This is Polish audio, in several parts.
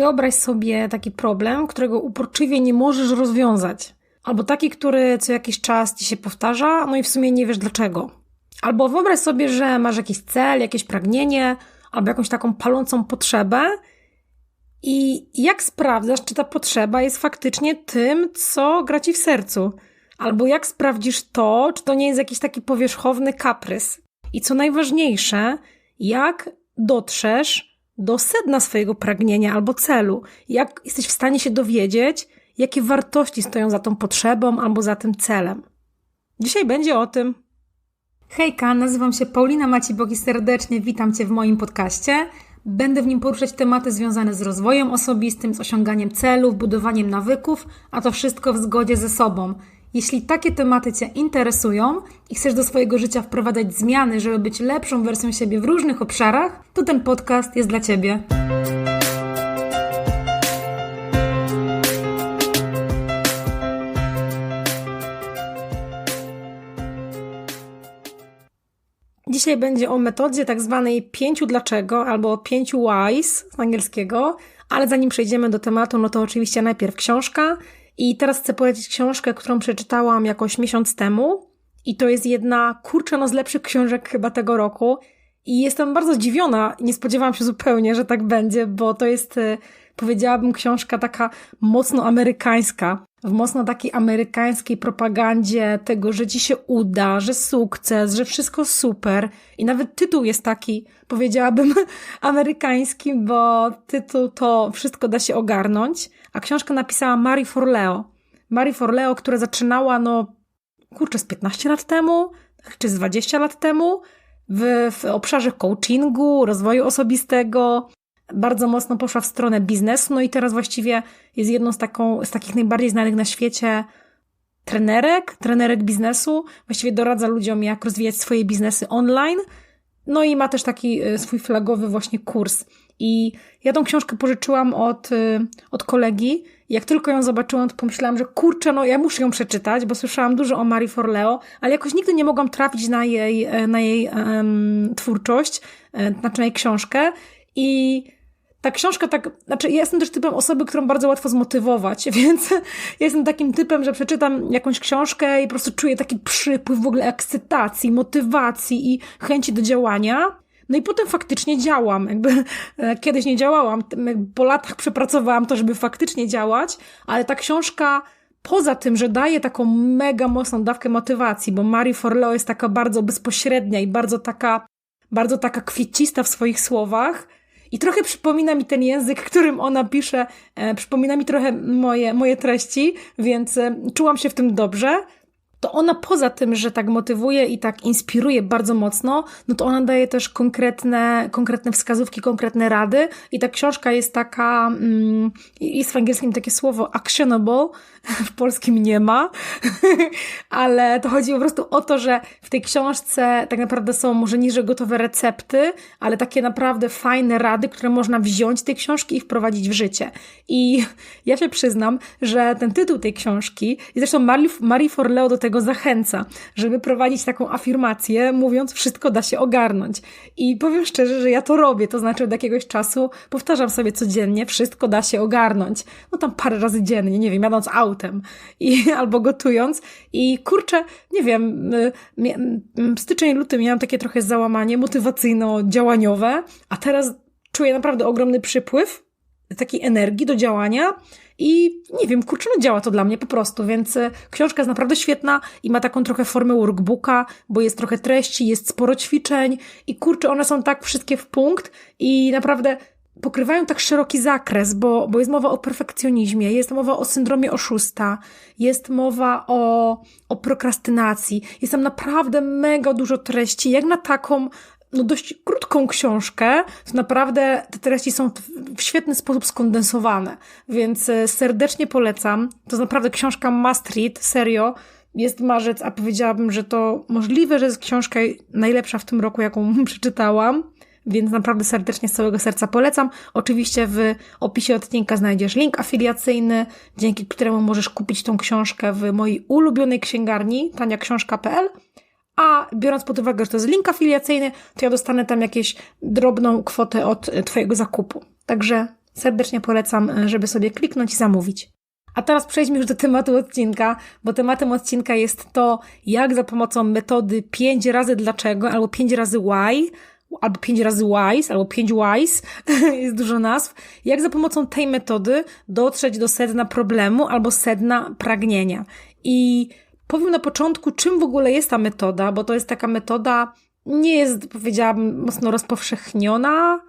Wyobraź sobie taki problem, którego uporczywie nie możesz rozwiązać. Albo taki, który co jakiś czas ci się powtarza, no i w sumie nie wiesz dlaczego. Albo wyobraź sobie, że masz jakiś cel, jakieś pragnienie, albo jakąś taką palącą potrzebę, i jak sprawdzasz, czy ta potrzeba jest faktycznie tym, co gra ci w sercu? Albo jak sprawdzisz to, czy to nie jest jakiś taki powierzchowny kaprys? I co najważniejsze, jak dotrzesz do sedna swojego pragnienia albo celu? Jak jesteś w stanie się dowiedzieć, jakie wartości stoją za tą potrzebą albo za tym celem? Dzisiaj będzie o tym. Hejka, nazywam się Paulina Macibok i serdecznie witam Cię w moim podcaście. Będę w nim poruszać tematy związane z rozwojem osobistym, z osiąganiem celów, budowaniem nawyków, a to wszystko w zgodzie ze sobą. Jeśli takie tematy Cię interesują i chcesz do swojego życia wprowadzać zmiany, żeby być lepszą wersją siebie w różnych obszarach, to ten podcast jest dla Ciebie. Dzisiaj będzie o metodzie tak zwanej pięciu dlaczego albo pięciu whys z angielskiego, ale zanim przejdziemy do tematu, no to oczywiście najpierw książka. I teraz chcę polecić książkę, którą przeczytałam jakoś miesiąc temu. I to jest jedna, kurczę, no z lepszych książek chyba tego roku. I jestem bardzo zdziwiona, nie spodziewałam się zupełnie, że tak będzie, bo to jest, y, powiedziałabym, książka taka mocno amerykańska w mocno takiej amerykańskiej propagandzie tego, że ci się uda, że sukces, że wszystko super. I nawet tytuł jest taki, powiedziałabym, amerykański, bo tytuł to Wszystko da się ogarnąć. A książkę napisała Marie Forleo. Marie Forleo, która zaczynała, no, kurczę, z 15 lat temu, czy z 20 lat temu, w, w obszarze coachingu, rozwoju osobistego, bardzo mocno poszła w stronę biznesu, no i teraz właściwie jest jedną z, taką, z takich najbardziej znanych na świecie trenerek, trenerek biznesu. Właściwie doradza ludziom, jak rozwijać swoje biznesy online. No i ma też taki y, swój flagowy właśnie kurs. I ja tą książkę pożyczyłam od, y, od kolegi. Jak tylko ją zobaczyłam, to pomyślałam, że kurczę, no ja muszę ją przeczytać, bo słyszałam dużo o Marii Forleo, ale jakoś nigdy nie mogłam trafić na jej, e, na jej um, twórczość, znaczy na jej książkę. I ta książka tak, znaczy ja jestem też typem osoby, którą bardzo łatwo zmotywować, więc jestem takim typem, że przeczytam jakąś książkę i po prostu czuję taki przypływ w ogóle ekscytacji, motywacji i chęci do działania. No i potem faktycznie działam. Jakby e, kiedyś nie działałam, po latach przepracowałam to, żeby faktycznie działać, ale ta książka poza tym, że daje taką mega mocną dawkę motywacji, bo Marie Forleo jest taka bardzo bezpośrednia i bardzo taka, bardzo taka kwiecista w swoich słowach, i trochę przypomina mi ten język, którym ona pisze, e, przypomina mi trochę moje, moje treści, więc e, czułam się w tym dobrze to ona poza tym, że tak motywuje i tak inspiruje bardzo mocno, no to ona daje też konkretne, konkretne wskazówki, konkretne rady. I ta książka jest taka, mm, jest w angielskim takie słowo actionable, w polskim nie ma, ale to chodzi po prostu o to, że w tej książce tak naprawdę są może niżej gotowe recepty, ale takie naprawdę fajne rady, które można wziąć z tej książki i wprowadzić w życie. I ja się przyznam, że ten tytuł tej książki, i zresztą Marie Forleo do tego zachęca, żeby prowadzić taką afirmację, mówiąc, wszystko da się ogarnąć. I powiem szczerze, że ja to robię, to znaczy od jakiegoś czasu powtarzam sobie codziennie, wszystko da się ogarnąć. No tam parę razy dziennie, nie wiem, jadąc autem i, albo gotując. I kurczę, nie wiem, y, styczeń, luty miałam takie trochę załamanie motywacyjno-działaniowe, a teraz czuję naprawdę ogromny przypływ takiej energii do działania i nie wiem, kurczę, no działa to dla mnie po prostu, więc e, książka jest naprawdę świetna i ma taką trochę formę workbooka, bo jest trochę treści, jest sporo ćwiczeń i kurczę, one są tak wszystkie w punkt i naprawdę pokrywają tak szeroki zakres, bo, bo jest mowa o perfekcjonizmie, jest mowa o syndromie oszusta, jest mowa o, o prokrastynacji. Jest tam naprawdę mega dużo treści, jak na taką no dość krótką książkę, to naprawdę te treści są w świetny sposób skondensowane, więc e, serdecznie polecam. To jest naprawdę książka must read, serio. Jest marzec, a powiedziałabym, że to możliwe, że jest książka najlepsza w tym roku, jaką przeczytałam. Więc naprawdę serdecznie z całego serca polecam. Oczywiście w opisie odcinka znajdziesz link afiliacyjny, dzięki któremu możesz kupić tą książkę w mojej ulubionej księgarni taniaksiążka.pl a biorąc pod uwagę, że to jest link afiliacyjny, to ja dostanę tam jakieś drobną kwotę od Twojego zakupu. Także serdecznie polecam, żeby sobie kliknąć i zamówić. A teraz przejdźmy już do tematu odcinka, bo tematem odcinka jest to, jak za pomocą metody 5 razy dlaczego albo 5 razy why albo 5 razy wise, albo 5 wise, jest dużo nazw, jak za pomocą tej metody dotrzeć do sedna problemu albo sedna pragnienia. I powiem na początku, czym w ogóle jest ta metoda, bo to jest taka metoda, nie jest, powiedziałabym, mocno rozpowszechniona,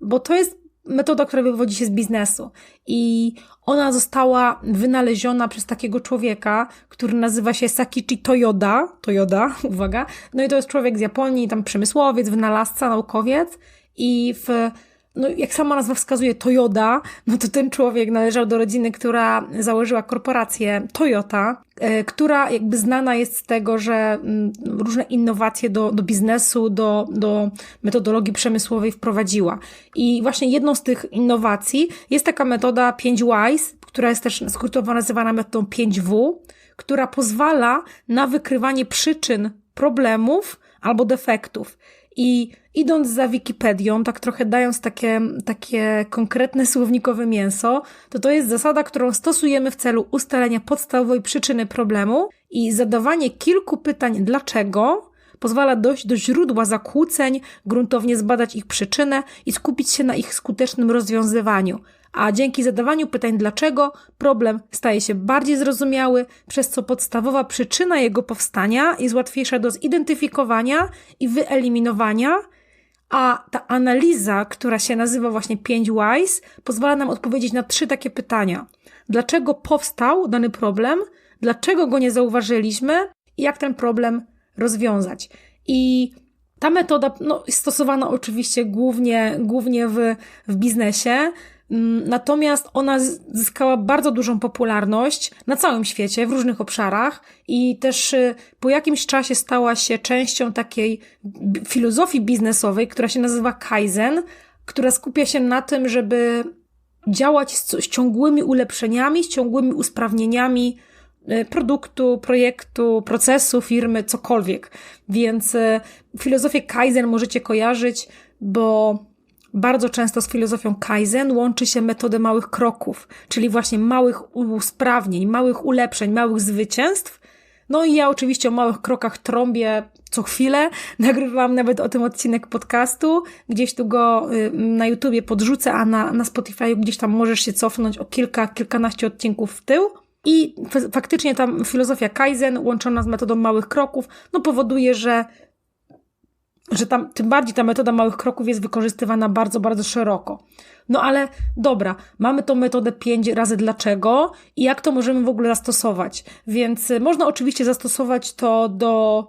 bo to jest metoda, która wywodzi się z biznesu. I ona została wynaleziona przez takiego człowieka, który nazywa się Sakichi Toyoda. Toyoda, uwaga. No i to jest człowiek z Japonii, tam przemysłowiec, wynalazca, naukowiec. I w no jak sama nazwa wskazuje, Toyota, no to ten człowiek należał do rodziny, która założyła korporację Toyota, e, która jakby znana jest z tego, że mm, różne innowacje do, do biznesu, do, do metodologii przemysłowej wprowadziła. I właśnie jedną z tych innowacji jest taka metoda 5 Whys, która jest też skrótowo nazywana metodą 5W, która pozwala na wykrywanie przyczyn problemów albo defektów. I idąc za Wikipedią, tak trochę dając takie, takie konkretne słownikowe mięso, to to jest zasada, którą stosujemy w celu ustalenia podstawowej przyczyny problemu i zadawanie kilku pytań dlaczego pozwala dojść do źródła zakłóceń, gruntownie zbadać ich przyczynę i skupić się na ich skutecznym rozwiązywaniu. A dzięki zadawaniu pytań dlaczego, problem staje się bardziej zrozumiały, przez co podstawowa przyczyna jego powstania jest łatwiejsza do zidentyfikowania i wyeliminowania, a ta analiza, która się nazywa właśnie 5 Whys, pozwala nam odpowiedzieć na trzy takie pytania. Dlaczego powstał dany problem? Dlaczego go nie zauważyliśmy? I jak ten problem rozwiązać? I ta metoda no, jest stosowana oczywiście głównie, głównie w, w biznesie, natomiast ona zyskała bardzo dużą popularność na całym świecie, w różnych obszarach i też y, po jakimś czasie stała się częścią takiej filozofii biznesowej, która się nazywa Kaizen, która skupia się na tym, żeby działać z, z ciągłymi ulepszeniami, z ciągłymi usprawnieniami y, produktu, projektu, procesu, firmy, cokolwiek. Więc y, filozofię Kaizen możecie kojarzyć, bo bardzo często z filozofią Kaizen łączy się metodę małych kroków, czyli właśnie małych usprawnień, małych ulepszeń, małych zwycięstw. No i ja oczywiście o małych krokach trąbię co chwilę. Nagrywam nawet o tym odcinek podcastu. Gdzieś tu go y, na YouTubie podrzucę, a na, na Spotify gdzieś tam możesz się cofnąć o kilka, kilkanaście odcinków w tył. I faktycznie ta filozofia Kaizen łączona z metodą małych kroków, no powoduje, że że tam, tym bardziej ta metoda małych kroków jest wykorzystywana bardzo, bardzo szeroko. No ale dobra, mamy tą metodę 5 razy dlaczego i jak to możemy w ogóle zastosować. Więc y, można oczywiście zastosować to do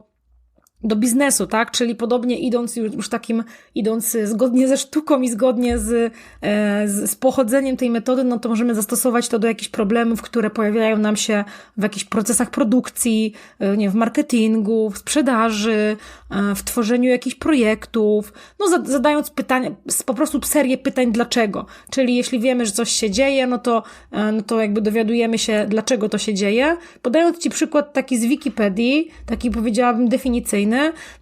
do biznesu, tak? Czyli podobnie idąc już takim, idąc zgodnie ze sztuką i zgodnie z, e, z, z pochodzeniem tej metody, no to możemy zastosować to do jakichś problemów, które pojawiają nam się w jakichś procesach produkcji, e, nie w marketingu, w sprzedaży, e, w tworzeniu jakichś projektów, no zadając pytania, po prostu serię pytań dlaczego. Czyli jeśli wiemy, że coś się dzieje, no to, no to jakby dowiadujemy się, dlaczego to się dzieje. Podając Ci przykład taki z Wikipedii, taki powiedziałabym definicyjny,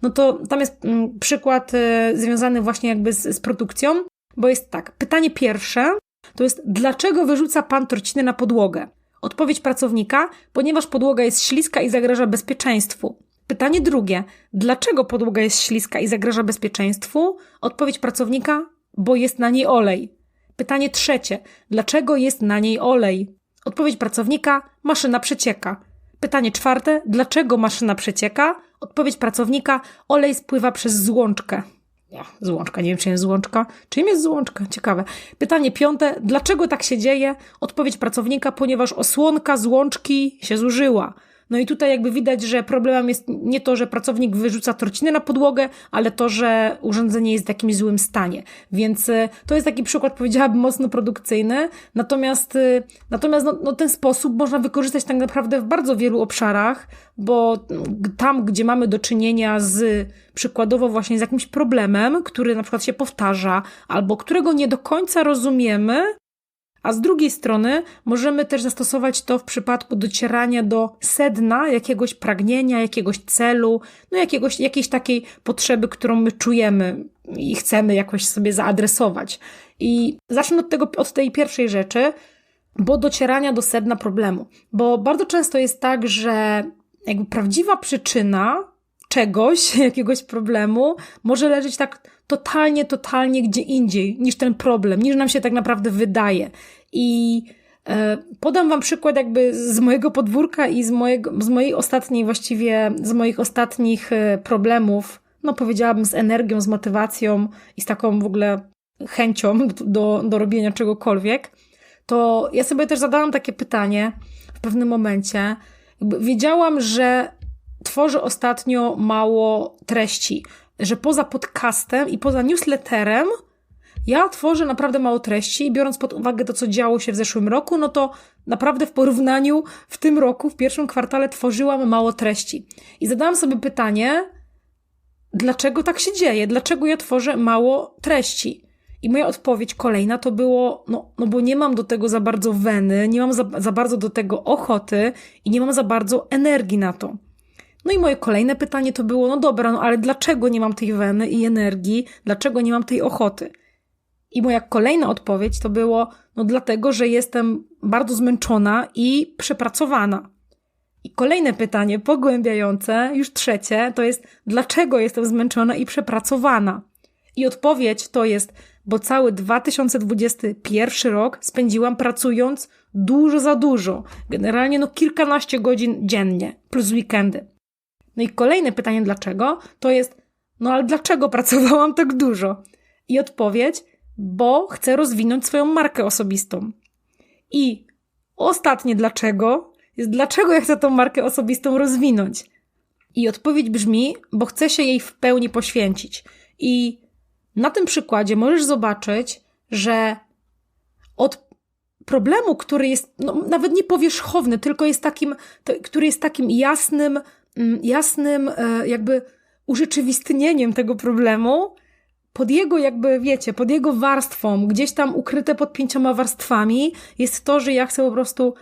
no to tam jest mm, przykład e, związany właśnie jakby z, z produkcją, bo jest tak, pytanie pierwsze to jest, dlaczego wyrzuca pan torcinę na podłogę? Odpowiedź pracownika, ponieważ podłoga jest śliska i zagraża bezpieczeństwu. Pytanie drugie, dlaczego podłoga jest śliska i zagraża bezpieczeństwu? Odpowiedź pracownika, bo jest na niej olej. Pytanie trzecie, dlaczego jest na niej olej? Odpowiedź pracownika, maszyna przecieka. Pytanie czwarte, dlaczego maszyna przecieka? Odpowiedź pracownika: olej spływa przez złączkę. Ja, złączka, nie wiem, czy jest złączka. Czym jest złączka? Ciekawe. Pytanie piąte: dlaczego tak się dzieje? Odpowiedź pracownika: ponieważ osłonka złączki się zużyła. No i tutaj jakby widać, że problemem jest nie to, że pracownik wyrzuca torciny na podłogę, ale to, że urządzenie jest w jakimś złym stanie. Więc y, to jest taki przykład, powiedziałabym, mocno produkcyjny. Natomiast, y, natomiast no, no ten sposób można wykorzystać tak naprawdę w bardzo wielu obszarach, bo tam, gdzie mamy do czynienia z przykładowo właśnie z jakimś problemem, który na przykład się powtarza, albo którego nie do końca rozumiemy, A z drugiej strony możemy też zastosować to w przypadku docierania do sedna jakiegoś pragnienia, jakiegoś celu, no jakiegoś, jakiejś takiej potrzeby, którą my czujemy i chcemy jakoś sobie zaadresować. I zacznę od tego, od tej pierwszej rzeczy, bo docierania do sedna problemu. Bo bardzo często jest tak, że jakby prawdziwa przyczyna czegoś, jakiegoś problemu, może leżeć tak totalnie, totalnie gdzie indziej niż ten problem, niż nam się tak naprawdę wydaje. I e, podam Wam przykład jakby z mojego podwórka i z, mojego, z mojej ostatniej, właściwie z moich ostatnich e, problemów, no powiedziałabym z energią, z motywacją i z taką w ogóle chęcią do, do robienia czegokolwiek, to ja sobie też zadałam takie pytanie w pewnym momencie. Wiedziałam, że tworzę ostatnio mało treści, że poza podcastem i poza newsletterem ja tworzę naprawdę mało treści i biorąc pod uwagę to, co działo się w zeszłym roku, no to naprawdę w porównaniu w tym roku, w pierwszym kwartale tworzyłam mało treści. I zadałam sobie pytanie, dlaczego tak się dzieje? Dlaczego ja tworzę mało treści? I moja odpowiedź kolejna to było, no, no bo nie mam do tego za bardzo weny, nie mam za, za bardzo do tego ochoty i nie mam za bardzo energii na to. No i moje kolejne pytanie to było, no dobra, no ale dlaczego nie mam tej weny i energii, dlaczego nie mam tej ochoty? I moja kolejna odpowiedź to było, no dlatego, że jestem bardzo zmęczona i przepracowana. I kolejne pytanie, pogłębiające, już trzecie, to jest, dlaczego jestem zmęczona i przepracowana? I odpowiedź to jest, bo cały 2021 rok spędziłam pracując dużo za dużo. Generalnie no kilkanaście godzin dziennie, plus weekendy. No i kolejne pytanie, dlaczego? To jest, no ale dlaczego pracowałam tak dużo? I odpowiedź, bo chcę rozwinąć swoją markę osobistą. I ostatnie dlaczego jest, dlaczego ja chcę tą markę osobistą rozwinąć? I odpowiedź brzmi, bo chcę się jej w pełni poświęcić. I na tym przykładzie możesz zobaczyć, że od problemu, który jest no, nawet nie powierzchowny, tylko jest takim, to, który jest takim jasnym, jasnym e, jakby urzeczywistnieniem tego problemu, pod jego jakby, wiecie, pod jego warstwą, gdzieś tam ukryte pod pięcioma warstwami, jest to, że ja chcę po prostu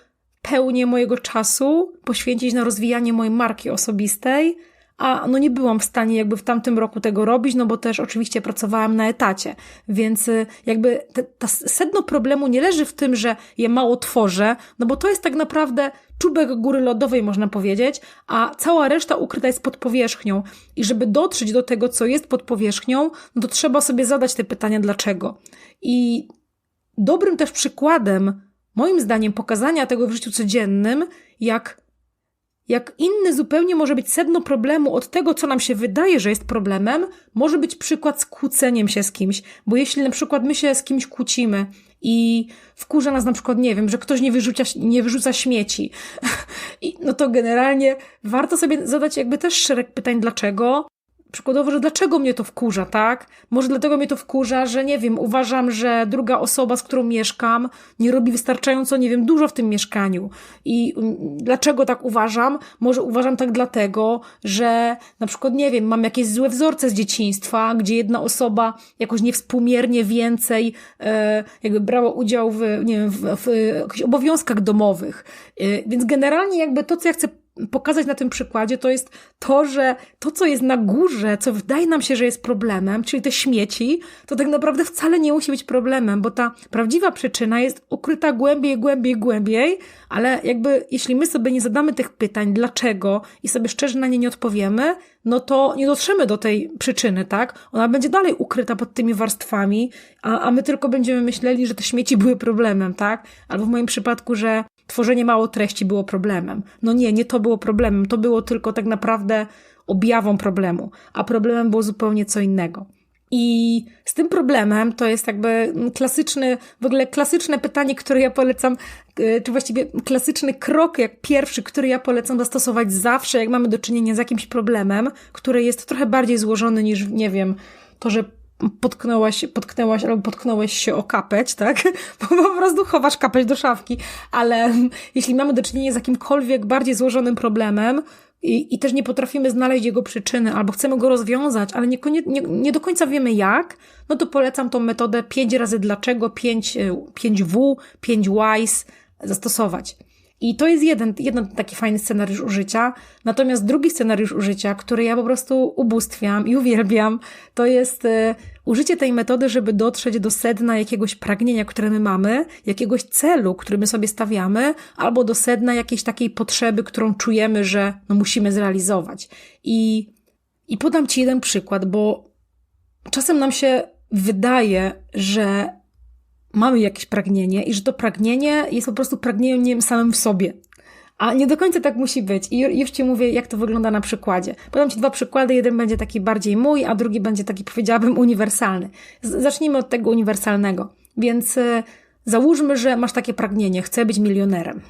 pełnię mojego czasu poświęcić na rozwijanie mojej marki osobistej, a no nie byłam w stanie jakby w tamtym roku tego robić, no bo też oczywiście pracowałam na etacie, więc y, jakby te, ta sedno problemu nie leży w tym, że je mało tworzę, no bo to jest tak naprawdę czubek góry lodowej, można powiedzieć, a cała reszta ukryta jest pod powierzchnią. I żeby dotrzeć do tego, co jest pod powierzchnią, no to trzeba sobie zadać te pytania dlaczego. I dobrym też przykładem, moim zdaniem, pokazania tego w życiu codziennym, jak jak inny zupełnie może być sedno problemu od tego, co nam się wydaje, że jest problemem, może być przykład z kłóceniem się z kimś. Bo jeśli na przykład my się z kimś kłócimy i wkurza nas na przykład, nie wiem, że ktoś nie wyrzuca, nie wyrzuca śmieci, I, no to generalnie warto sobie zadać jakby też szereg pytań, dlaczego, przykładowo, że dlaczego mnie to wkurza, tak? Może dlatego mnie to wkurza, że nie wiem, uważam, że druga osoba, z którą mieszkam, nie robi wystarczająco, nie wiem, dużo w tym mieszkaniu. I mm, dlaczego tak uważam? Może uważam tak dlatego, że na przykład, nie wiem, mam jakieś złe wzorce z dzieciństwa, gdzie jedna osoba jakoś niewspółmiernie więcej e, jakby brała udział w, nie wiem, w, w jakichś obowiązkach domowych. E, więc generalnie jakby to, co ja chcę pokazać na tym przykładzie, to jest to, że to, co jest na górze, co wydaje nam się, że jest problemem, czyli te śmieci, to tak naprawdę wcale nie musi być problemem, bo ta prawdziwa przyczyna jest ukryta głębiej, głębiej, głębiej, ale jakby jeśli my sobie nie zadamy tych pytań, dlaczego i sobie szczerze na nie nie odpowiemy, no to nie dotrzemy do tej przyczyny, tak? Ona będzie dalej ukryta pod tymi warstwami, a, a my tylko będziemy myśleli, że te śmieci były problemem, tak? Albo w moim przypadku, że tworzenie mało treści było problemem. No nie, nie to było problemem, to było tylko tak naprawdę objawą problemu, a problemem było zupełnie co innego. I z tym problemem to jest jakby klasyczny, w ogóle klasyczne pytanie, które ja polecam, y, czy właściwie klasyczny krok, jak pierwszy, który ja polecam zastosować zawsze, jak mamy do czynienia z jakimś problemem, który jest trochę bardziej złożony niż, nie wiem, to, że potknęłaś, potknęłaś albo potknąłeś się o kapeć, tak? Bo po prostu chowasz kapeć do szafki. Ale jeśli mamy do czynienia z jakimkolwiek bardziej złożonym problemem, i, i też nie potrafimy znaleźć jego przyczyny, albo chcemy go rozwiązać, ale nie, nie, nie do końca wiemy jak, no to polecam tą metodę 5 razy dlaczego, 5, 5W, 5 whys zastosować. I to jest jeden, jeden taki fajny scenariusz użycia. Natomiast drugi scenariusz użycia, który ja po prostu ubóstwiam i uwielbiam, to jest y, użycie tej metody, żeby dotrzeć do sedna jakiegoś pragnienia, które my mamy, jakiegoś celu, który my sobie stawiamy, albo do sedna jakiejś takiej potrzeby, którą czujemy, że no, musimy zrealizować. I, I podam Ci jeden przykład, bo czasem nam się wydaje, że mamy jakieś pragnienie i że to pragnienie jest po prostu pragnieniem samym w sobie. A nie do końca tak musi być. I już Ci mówię, jak to wygląda na przykładzie. Podam Ci dwa przykłady. Jeden będzie taki bardziej mój, a drugi będzie taki, powiedziałabym, uniwersalny. Zacznijmy od tego uniwersalnego. Więc e, załóżmy, że masz takie pragnienie. Chcę być milionerem.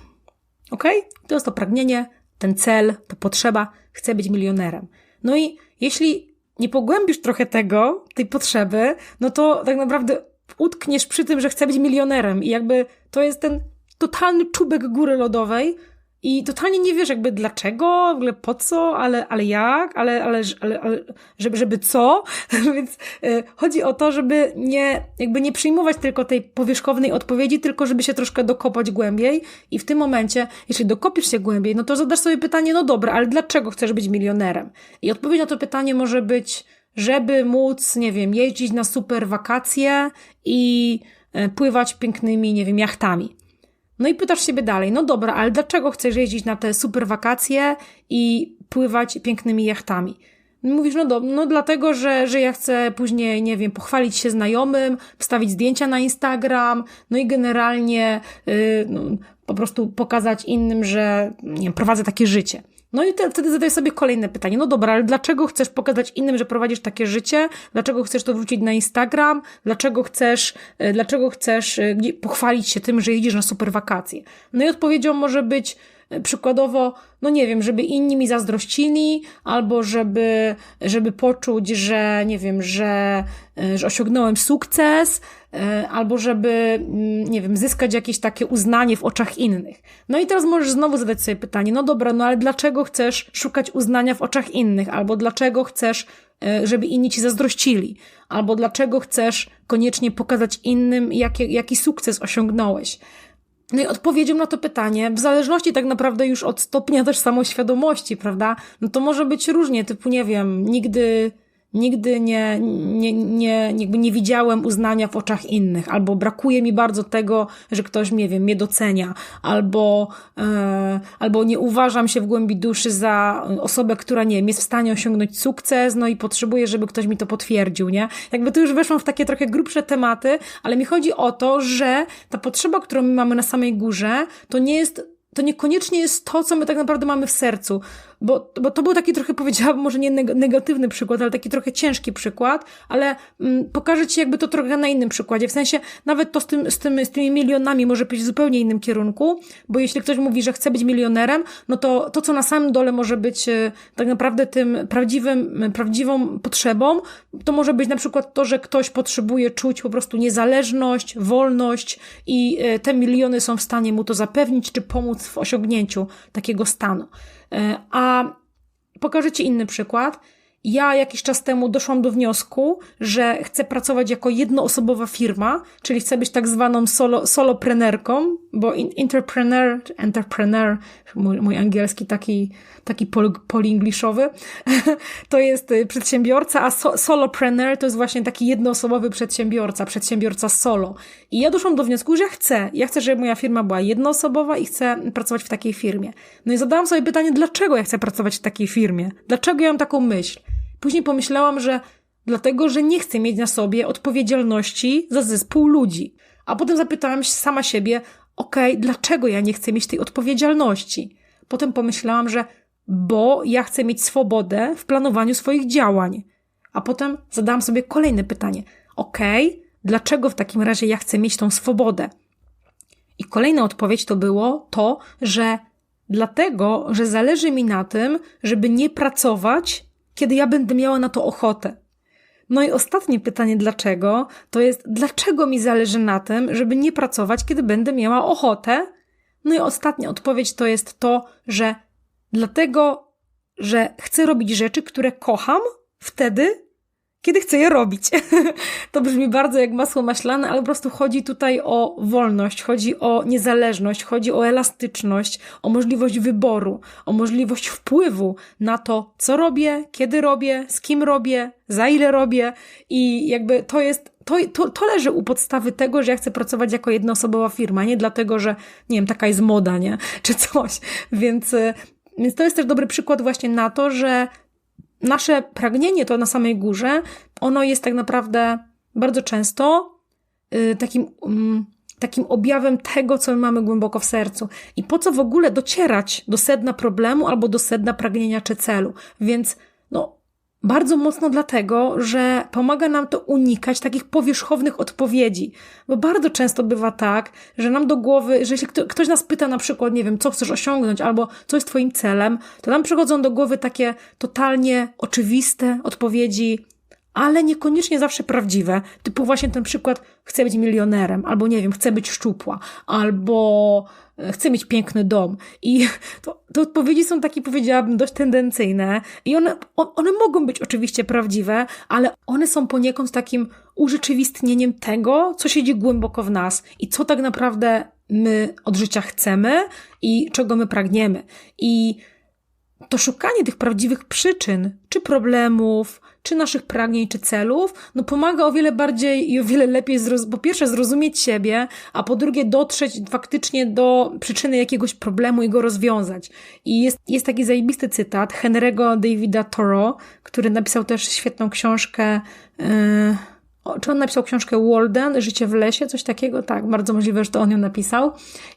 Ok? To jest to pragnienie, ten cel, to potrzeba. Chcę być milionerem. No i jeśli nie pogłębisz trochę tego, tej potrzeby, no to tak naprawdę utkniesz przy tym, że chcę być milionerem. I jakby to jest ten totalny czubek góry lodowej i totalnie nie wiesz jakby dlaczego, w ogóle po co, ale, ale jak, ale, ale, ale, ale żeby, żeby co, więc y, chodzi o to, żeby nie, jakby nie przyjmować tylko tej powierzchownej odpowiedzi, tylko żeby się troszkę dokopać głębiej. I w tym momencie, jeśli dokopisz się głębiej, no to zadasz sobie pytanie, no dobra, ale dlaczego chcesz być milionerem? I odpowiedź na to pytanie może być żeby móc, nie wiem, jeździć na super wakacje i e, pływać pięknymi, nie wiem, jachtami. No i pytasz siebie dalej, no dobra, ale dlaczego chcesz jeździć na te super wakacje i pływać pięknymi jachtami? Mówisz, no, do, no dlatego, że, że ja chcę później, nie wiem, pochwalić się znajomym, wstawić zdjęcia na Instagram, no i generalnie yy, no, po prostu pokazać innym, że nie wiem, prowadzę takie życie. No i te, wtedy zadaję sobie kolejne pytanie. No dobra, ale dlaczego chcesz pokazać innym, że prowadzisz takie życie? Dlaczego chcesz to wrzucić na Instagram? Dlaczego chcesz, e, dlaczego chcesz e, pochwalić się tym, że jedziesz na super wakacje? No i odpowiedzią może być, przykładowo, no nie wiem, żeby inni mi zazdrościli, albo żeby, żeby poczuć, że nie wiem, że, że osiągnąłem sukces, e, albo żeby, mm, nie wiem, zyskać jakieś takie uznanie w oczach innych. No i teraz możesz znowu zadać sobie pytanie, no dobra, no ale dlaczego chcesz szukać uznania w oczach innych, albo dlaczego chcesz e, żeby inni ci zazdrościli, albo dlaczego chcesz koniecznie pokazać innym, jaki, jaki sukces osiągnąłeś. No i odpowiedzią na to pytanie, w zależności tak naprawdę już od stopnia też samoświadomości, prawda? No to może być różnie, typu nie wiem, nigdy Nigdy nie, nie, nie, jakby nie widziałem uznania w oczach innych, albo brakuje mi bardzo tego, że ktoś, nie wiem, mnie docenia, albo, e, albo nie uważam się w głębi duszy za osobę, która, nie wiem, jest w stanie osiągnąć sukces, no i potrzebuję, żeby ktoś mi to potwierdził, nie? Jakby tu już weszłam w takie trochę grubsze tematy, ale mi chodzi o to, że ta potrzeba, którą my mamy na samej górze, to nie jest to niekoniecznie jest to, co my tak naprawdę mamy w sercu. Bo, bo to był taki trochę, powiedziałabym, może nie negatywny przykład, ale taki trochę ciężki przykład, ale mm, pokażę Ci jakby to trochę na innym przykładzie. W sensie nawet to z, tym, z, tym, z tymi milionami może być w zupełnie innym kierunku, bo jeśli ktoś mówi, że chce być milionerem, no to to, co na samym dole może być e, tak naprawdę tym prawdziwym, prawdziwą potrzebą, to może być na przykład to, że ktoś potrzebuje czuć po prostu niezależność, wolność i e, te miliony są w stanie mu to zapewnić, czy pomóc w osiągnięciu takiego stanu. E, a pokażę Ci inny przykład. Ja jakiś czas temu doszłam do wniosku, że chcę pracować jako jednoosobowa firma, czyli chcę być tak zwaną solo, soloprenerką, bo entrepreneur, entrepreneur, mój, mój angielski taki, taki pol, polingliszowy, to jest y, przedsiębiorca, a so, solopreneur to jest właśnie taki jednoosobowy przedsiębiorca, przedsiębiorca solo. I ja doszłam do wniosku, że chcę. Ja chcę, żeby moja firma była jednoosobowa i chcę pracować w takiej firmie. No i zadałam sobie pytanie, dlaczego ja chcę pracować w takiej firmie? Dlaczego ja mam taką myśl? Później pomyślałam, że dlatego, że nie chcę mieć na sobie odpowiedzialności za zespół ludzi. A potem zapytałam sama siebie, okej, okay, dlaczego ja nie chcę mieć tej odpowiedzialności? Potem pomyślałam, że bo ja chcę mieć swobodę w planowaniu swoich działań. A potem zadałam sobie kolejne pytanie. Okay, dlaczego w takim razie ja chcę mieć tą swobodę? I kolejna odpowiedź to było to, że dlatego, że zależy mi na tym, żeby nie pracować kiedy ja będę miała na to ochotę. No i ostatnie pytanie, dlaczego, to jest, dlaczego mi zależy na tym, żeby nie pracować, kiedy będę miała ochotę? No i ostatnia odpowiedź to jest to, że dlatego, że chcę robić rzeczy, które kocham wtedy, kiedy chcę je robić. to brzmi bardzo jak masło maślane, ale po prostu chodzi tutaj o wolność, chodzi o niezależność, chodzi o elastyczność, o możliwość wyboru, o możliwość wpływu na to, co robię, kiedy robię, z kim robię, za ile robię i jakby to jest to, to, to leży u podstawy tego, że ja chcę pracować jako jednoosobowa firma, nie dlatego, że nie wiem, taka jest moda, nie? Czy coś. Więc, więc to jest też dobry przykład właśnie na to, że nasze pragnienie to na samej górze, ono jest tak naprawdę bardzo często y, takim, y, takim objawem tego, co my mamy głęboko w sercu. I po co w ogóle docierać do sedna problemu albo do sedna pragnienia czy celu. Więc bardzo mocno dlatego, że pomaga nam to unikać takich powierzchownych odpowiedzi. Bo bardzo często bywa tak, że nam do głowy, że jeśli ktoś nas pyta na przykład, nie wiem, co chcesz osiągnąć albo co jest Twoim celem, to nam przychodzą do głowy takie totalnie oczywiste odpowiedzi, ale niekoniecznie zawsze prawdziwe. Typu właśnie ten przykład, chcę być milionerem, albo nie wiem, chcę być szczupła, albo e, chcę mieć piękny dom. I to, te odpowiedzi są takie, powiedziałabym, dość tendencyjne i one, one mogą być oczywiście prawdziwe, ale one są poniekąd takim urzeczywistnieniem tego, co siedzi głęboko w nas i co tak naprawdę my od życia chcemy i czego my pragniemy. I to szukanie tych prawdziwych przyczyn, czy problemów, czy naszych pragnień, czy celów, no pomaga o wiele bardziej i o wiele lepiej, po pierwsze zrozumieć siebie, a po drugie dotrzeć faktycznie do przyczyny jakiegoś problemu i go rozwiązać. I jest, jest taki zajebisty cytat Henry'ego Davida Thoreau, który napisał też świetną książkę, yy, czy on napisał książkę Walden, Życie w lesie, coś takiego? Tak, bardzo możliwe, że to on ją napisał.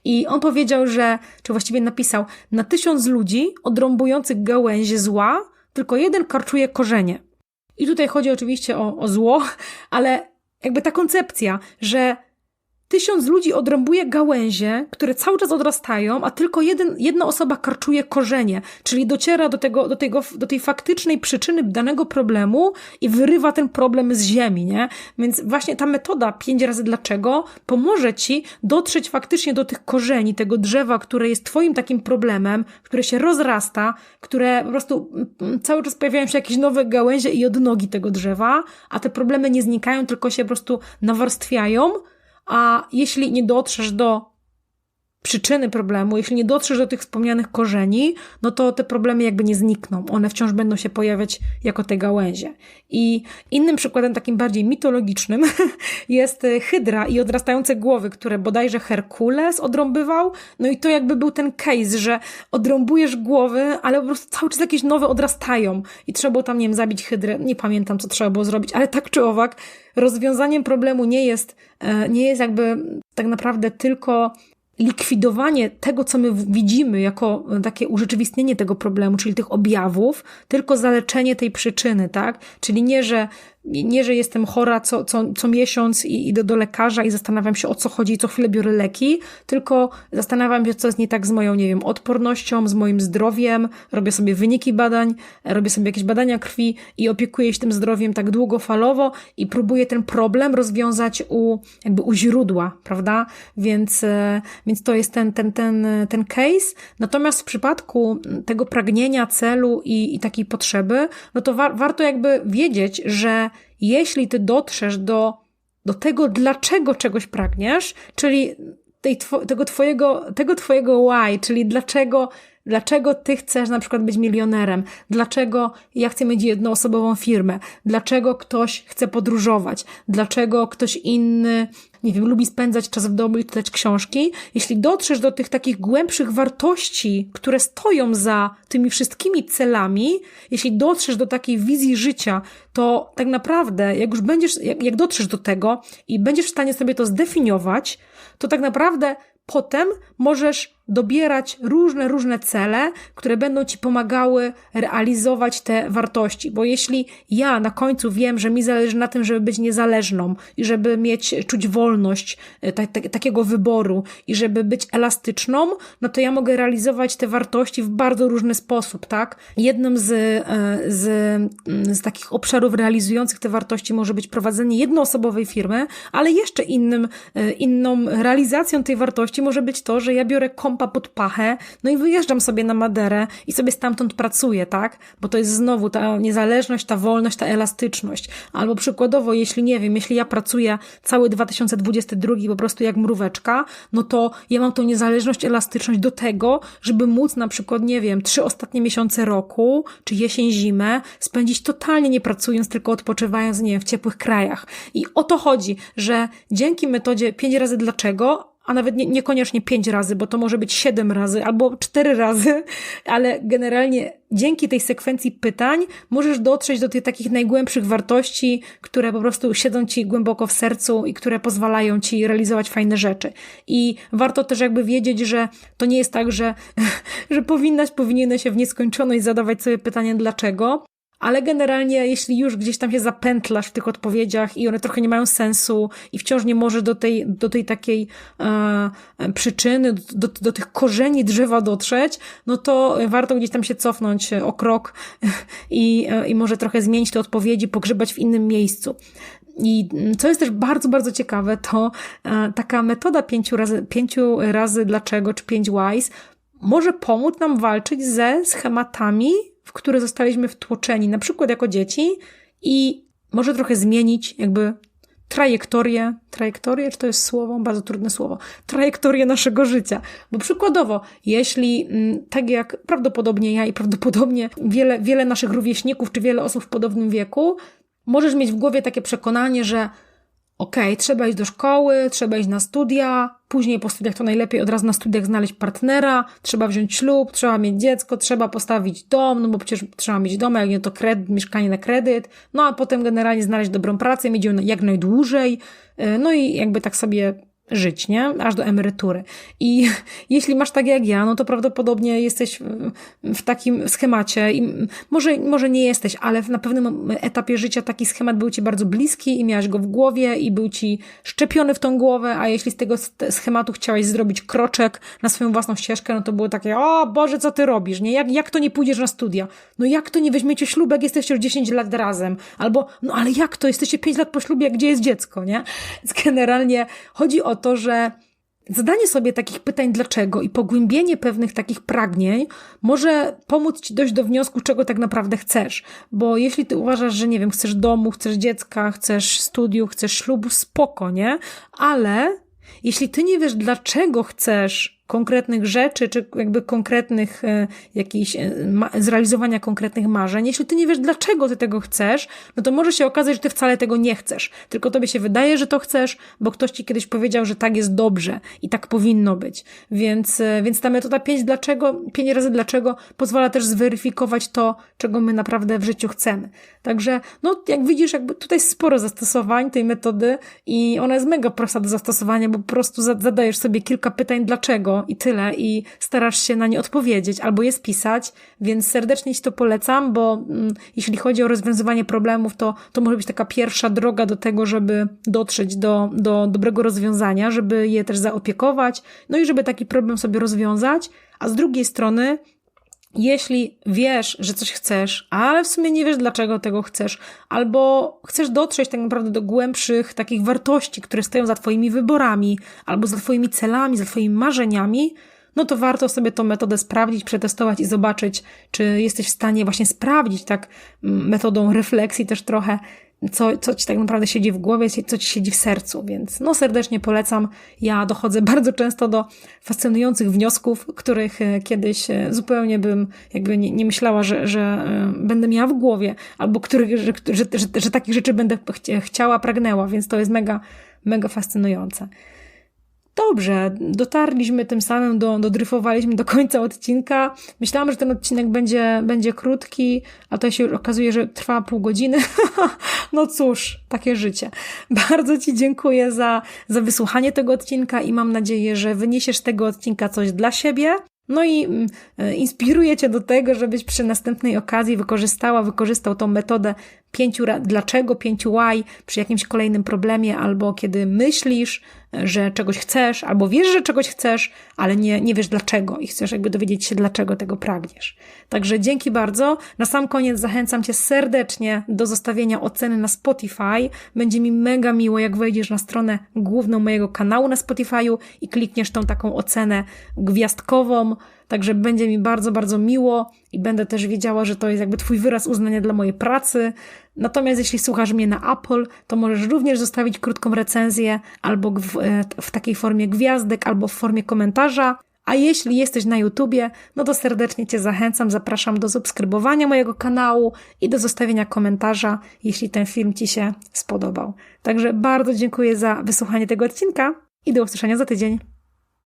I on powiedział, że, czy właściwie napisał, na tysiąc ludzi odrąbujących gałęzie zła, tylko jeden karczuje korzenie. I tutaj chodzi oczywiście o, o zło, ale jakby ta koncepcja, że Tysiąc ludzi odrąbuje gałęzie, które cały czas odrastają, a tylko jeden, jedna osoba karczuje korzenie, czyli dociera do, tego, do, tego, do tej faktycznej przyczyny danego problemu i wyrywa ten problem z ziemi, nie? Więc właśnie ta metoda pięć razy dlaczego pomoże ci dotrzeć faktycznie do tych korzeni, tego drzewa, które jest twoim takim problemem, które się rozrasta, które po prostu mm, cały czas pojawiają się jakieś nowe gałęzie i odnogi tego drzewa, a te problemy nie znikają, tylko się po prostu nawarstwiają, a jeśli nie dotrzesz do przyczyny problemu, jeśli nie dotrzesz do tych wspomnianych korzeni, no to te problemy jakby nie znikną. One wciąż będą się pojawiać jako te gałęzie. I innym przykładem, takim bardziej mitologicznym, jest hydra i odrastające głowy, które bodajże Herkules odrąbywał. No i to jakby był ten case, że odrąbujesz głowy, ale po prostu cały czas jakieś nowe odrastają. I trzeba było tam, nie wiem, zabić hydrę. Nie pamiętam, co trzeba było zrobić, ale tak czy owak, rozwiązaniem problemu nie jest, e, nie jest jakby tak naprawdę tylko likwidowanie tego, co my widzimy jako takie urzeczywistnienie tego problemu, czyli tych objawów, tylko zaleczenie tej przyczyny, tak? Czyli nie, że nie, że jestem chora co, co, co miesiąc i idę do lekarza i zastanawiam się o co chodzi i co chwilę biorę leki, tylko zastanawiam się, co jest nie tak z moją, nie wiem, odpornością, z moim zdrowiem, robię sobie wyniki badań, robię sobie jakieś badania krwi i opiekuję się tym zdrowiem tak długofalowo i próbuję ten problem rozwiązać u, jakby u źródła, prawda? Więc, e, więc to jest ten, ten, ten, ten case. Natomiast w przypadku tego pragnienia, celu i, i takiej potrzeby, no to wa warto jakby wiedzieć, że jeśli ty dotrzesz do, do tego, dlaczego czegoś pragniesz, czyli tej, tego, twojego, tego twojego why, czyli dlaczego Dlaczego ty chcesz na przykład być milionerem? Dlaczego ja chcę mieć jednoosobową firmę? Dlaczego ktoś chce podróżować? Dlaczego ktoś inny, nie wiem, lubi spędzać czas w domu i czytać książki? Jeśli dotrzesz do tych takich głębszych wartości, które stoją za tymi wszystkimi celami, jeśli dotrzesz do takiej wizji życia, to tak naprawdę, jak już będziesz, jak, jak dotrzesz do tego i będziesz w stanie sobie to zdefiniować, to tak naprawdę potem możesz dobierać różne, różne cele, które będą ci pomagały realizować te wartości. Bo jeśli ja na końcu wiem, że mi zależy na tym, żeby być niezależną i żeby mieć, czuć wolność e, ta, ta, takiego wyboru i żeby być elastyczną, no to ja mogę realizować te wartości w bardzo różny sposób, tak? Jednym z, e, z, mm, z takich obszarów realizujących te wartości może być prowadzenie jednoosobowej firmy, ale jeszcze innym, e, inną realizacją tej wartości może być to, że ja biorę komp lampa pod pachę, no i wyjeżdżam sobie na Maderę i sobie stamtąd pracuję, tak? Bo to jest znowu ta niezależność, ta wolność, ta elastyczność. Albo przykładowo, jeśli nie wiem, jeśli ja pracuję cały 2022 po prostu jak mróweczka, no to ja mam tą niezależność, elastyczność do tego, żeby móc na przykład, nie wiem, trzy ostatnie miesiące roku, czy jesień, zimę, spędzić totalnie nie pracując, tylko odpoczywając, nie wiem, w ciepłych krajach. I o to chodzi, że dzięki metodzie pięć razy dlaczego a nawet nie, niekoniecznie pięć razy, bo to może być siedem razy albo cztery razy, ale generalnie dzięki tej sekwencji pytań możesz dotrzeć do tych takich najgłębszych wartości, które po prostu siedzą ci głęboko w sercu i które pozwalają ci realizować fajne rzeczy. I warto też jakby wiedzieć, że to nie jest tak, że, że powinnaś, powinieneś się w nieskończoność zadawać sobie pytanie dlaczego, ale generalnie, jeśli już gdzieś tam się zapętlasz w tych odpowiedziach i one trochę nie mają sensu i wciąż nie możesz do tej, do tej takiej e, przyczyny, do, do tych korzeni drzewa dotrzeć, no to warto gdzieś tam się cofnąć o krok i, i może trochę zmienić te odpowiedzi, pogrzebać w innym miejscu. I co jest też bardzo, bardzo ciekawe, to e, taka metoda pięciu razy, pięciu razy dlaczego, czy pięć whys, może pomóc nam walczyć ze schematami, w które zostaliśmy wtłoczeni, na przykład jako dzieci i może trochę zmienić jakby trajektorię, trajektorię, czy to jest słowo? Bardzo trudne słowo. Trajektorię naszego życia. Bo przykładowo, jeśli mm, tak jak prawdopodobnie ja i prawdopodobnie wiele, wiele naszych rówieśników, czy wiele osób w podobnym wieku, możesz mieć w głowie takie przekonanie, że okej, okay, trzeba iść do szkoły, trzeba iść na studia, później po studiach to najlepiej od razu na studiach znaleźć partnera, trzeba wziąć ślub, trzeba mieć dziecko, trzeba postawić dom, no bo przecież trzeba mieć dom, jak nie to kredyt, mieszkanie na kredyt, no a potem generalnie znaleźć dobrą pracę, mieć ją jak najdłużej, y, no i jakby tak sobie żyć, nie? Aż do emerytury. I jeśli masz tak jak ja, no to prawdopodobnie jesteś w takim schemacie i może, może nie jesteś, ale na pewnym etapie życia taki schemat był ci bardzo bliski i miałaś go w głowie i był ci szczepiony w tą głowę, a jeśli z tego schematu chciałaś zrobić kroczek na swoją własną ścieżkę, no to było takie, o Boże, co ty robisz, nie? Jak, jak to nie pójdziesz na studia? No jak to nie weźmiecie ślubek, jesteście już 10 lat razem? Albo, no ale jak to, jesteście 5 lat po ślubie, gdzie jest dziecko, nie? Więc generalnie chodzi o to, że zadanie sobie takich pytań dlaczego i pogłębienie pewnych takich pragnień może pomóc ci dojść do wniosku, czego tak naprawdę chcesz. Bo jeśli ty uważasz, że nie wiem, chcesz domu, chcesz dziecka, chcesz studiów, chcesz ślubu, spoko, nie? Ale jeśli ty nie wiesz, dlaczego chcesz konkretnych rzeczy, czy jakby konkretnych e, jakichś e, zrealizowania konkretnych marzeń. Jeśli ty nie wiesz, dlaczego ty tego chcesz, no to może się okazać, że ty wcale tego nie chcesz. Tylko tobie się wydaje, że to chcesz, bo ktoś ci kiedyś powiedział, że tak jest dobrze i tak powinno być. Więc, e, więc ta metoda 5 dlaczego, 5 razy dlaczego pozwala też zweryfikować to, czego my naprawdę w życiu chcemy. Także, no, jak widzisz, jakby tutaj sporo zastosowań tej metody i ona jest mega prosta do zastosowania, bo po prostu zadajesz sobie kilka pytań dlaczego i tyle i starasz się na nie odpowiedzieć albo je spisać, więc serdecznie Ci to polecam, bo mm, jeśli chodzi o rozwiązywanie problemów, to, to może być taka pierwsza droga do tego, żeby dotrzeć do, do dobrego rozwiązania, żeby je też zaopiekować, no i żeby taki problem sobie rozwiązać, a z drugiej strony jeśli wiesz, że coś chcesz, ale w sumie nie wiesz, dlaczego tego chcesz, albo chcesz dotrzeć tak naprawdę do głębszych takich wartości, które stoją za Twoimi wyborami, albo za Twoimi celami, za Twoimi marzeniami, no to warto sobie tą metodę sprawdzić, przetestować i zobaczyć, czy jesteś w stanie właśnie sprawdzić tak mm, metodą refleksji też trochę, co, co ci tak naprawdę siedzi w głowie, co ci siedzi w sercu, więc no serdecznie polecam. Ja dochodzę bardzo często do fascynujących wniosków, których e, kiedyś e, zupełnie bym jakby nie, nie myślała, że, że e, będę miała w głowie, albo których, że, że, że, że takich rzeczy będę chciała, pragnęła, więc to jest mega, mega fascynujące. Dobrze, dotarliśmy tym samym, do, dodryfowaliśmy do końca odcinka. Myślałam, że ten odcinek będzie, będzie krótki, a to się okazuje, że trwa pół godziny. no cóż, takie życie. Bardzo Ci dziękuję za, za wysłuchanie tego odcinka i mam nadzieję, że wyniesiesz z tego odcinka coś dla siebie. No i mm, e, inspiruję Cię do tego, żebyś przy następnej okazji wykorzystała, wykorzystał tą metodę pięciu dlaczego, pięciu why przy jakimś kolejnym problemie, albo kiedy myślisz, że czegoś chcesz, albo wiesz, że czegoś chcesz, ale nie, nie wiesz dlaczego i chcesz jakby dowiedzieć się, dlaczego tego pragniesz. Także dzięki bardzo. Na sam koniec zachęcam Cię serdecznie do zostawienia oceny na Spotify. Będzie mi mega miło, jak wejdziesz na stronę główną mojego kanału na Spotify'u i klikniesz tą taką ocenę gwiazdkową. Także będzie mi bardzo, bardzo miło i będę też wiedziała, że to jest jakby Twój wyraz uznania dla mojej pracy. Natomiast jeśli słuchasz mnie na Apple, to możesz również zostawić krótką recenzję albo w, e, w takiej formie gwiazdek, albo w formie komentarza. A jeśli jesteś na YouTubie, no to serdecznie Cię zachęcam, zapraszam do subskrybowania mojego kanału i do zostawienia komentarza, jeśli ten film Ci się spodobał. Także bardzo dziękuję za wysłuchanie tego odcinka i do usłyszenia za tydzień.